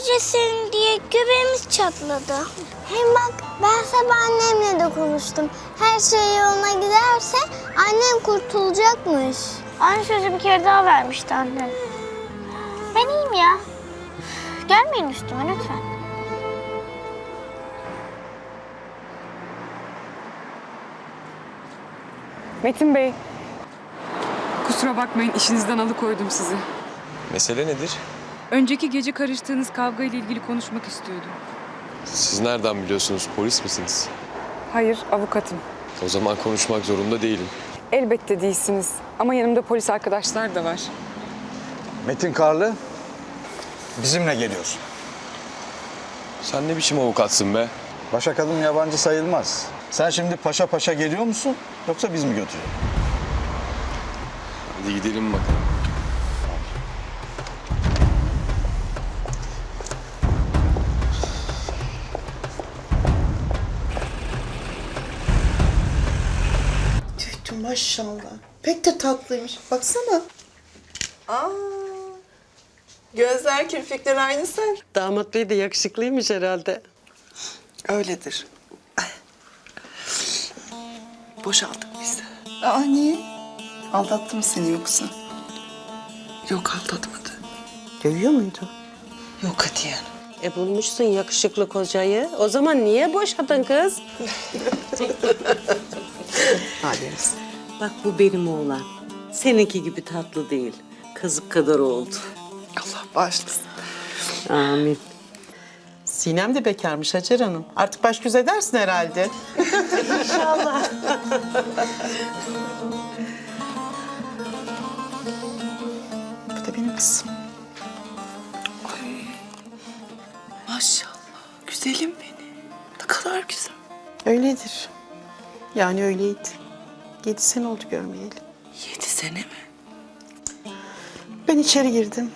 gecesin diye göbeğimiz çatladı. Hem bak ben sabah annemle de konuştum. Her şey yoluna giderse annem kurtulacakmış. Aynı sözü bir kere daha vermişti annem. Ben iyiyim ya. Gelmeyin üstüme lütfen. Metin Bey. Kusura bakmayın işinizden alıkoydum sizi. Mesele nedir? Önceki gece karıştığınız kavga ile ilgili konuşmak istiyordum. Siz nereden biliyorsunuz? Polis misiniz? Hayır, avukatım. O zaman konuşmak zorunda değilim. Elbette değilsiniz. Ama yanımda polis arkadaşlar da var. Metin Karlı bizimle geliyor. Sen ne biçim avukatsın be? Başak Hanım yabancı sayılmaz. Sen şimdi paşa paşa geliyor musun yoksa biz mi götürelim? Hadi gidelim bakalım. Maşallah. Pek de tatlıymış. Baksana. Aa, gözler kirpikler aynı sen. Damat bey de yakışıklıymış herhalde. Öyledir. Boşaldık biz de. Aa niye? Aldattı mı seni yoksa? Yok aldatmadı. Dövüyor muydu? Yok Hatice E bulmuşsun yakışıklı kocayı. O zaman niye boşadın kız? Halimiz. Bak bu benim oğlan. Seninki gibi tatlı değil. Kazık kadar oldu. Allah bağışlasın. Amin. Sinem de bekarmış Hacer Hanım. Artık baş göz edersin herhalde. Bu da benim kızım. Ay. Maşallah. Güzelim benim. Ne kadar güzel. Öyledir. Yani öyleydi. Yedi sene oldu görmeyeli. Yedi sene mi? Ben içeri girdim.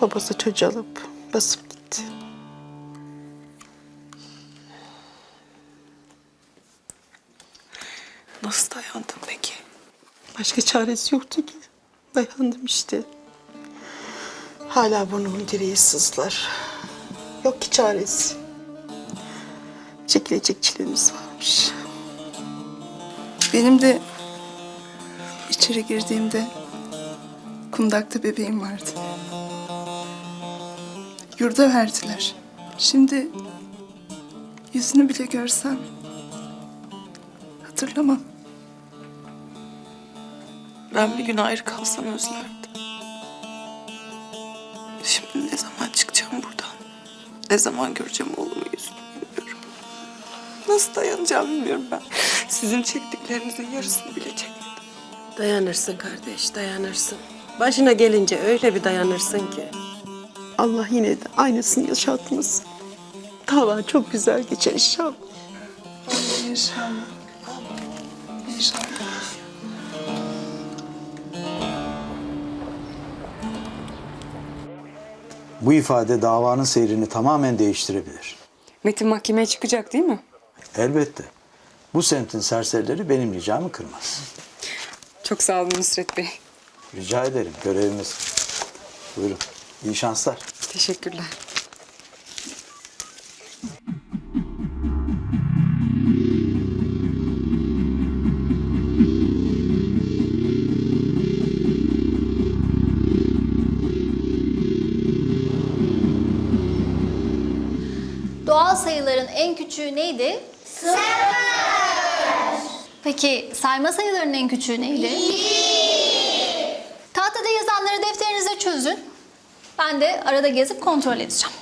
Babası çocuğu alıp basıp gitti. Nasıl dayandın peki? Başka çaresi yoktu ki. Dayandım işte. Hala burnumun direği sızlar. Yok ki çaresi. Çekilecek çilemiz varmış. Benim de içeri girdiğimde kundakta bebeğim vardı. Yurda verdiler. Şimdi yüzünü bile görsem hatırlamam. Ben bir gün ayrı kalsam özlerdim. Şimdi ne zaman çıkacağım buradan? Ne zaman göreceğim bilmiyorum. Nasıl dayanacağım bilmiyorum ben. Sizin çektiklerinizin yarısını bile çekmedim. Dayanırsın kardeş, dayanırsın. Başına gelince öyle bir dayanırsın ki. Allah yine de aynısını yaşatmasın. Dava çok güzel geçer inşallah. İnşallah. İnşallah. Bu ifade davanın seyrini tamamen değiştirebilir. Metin mahkemeye çıkacak değil mi? Elbette. Bu semtin serserileri benim ricamı kırmaz. Çok sağ olun Nusret Bey. Rica ederim görevimiz. Buyurun. İyi şanslar. Teşekkürler. Doğal sayıların en küçüğü neydi? Sıfır. Peki sayma sayılarının en küçüğü neydi? Tahtada yazanları defterinize çözün. Ben de arada gezip kontrol edeceğim.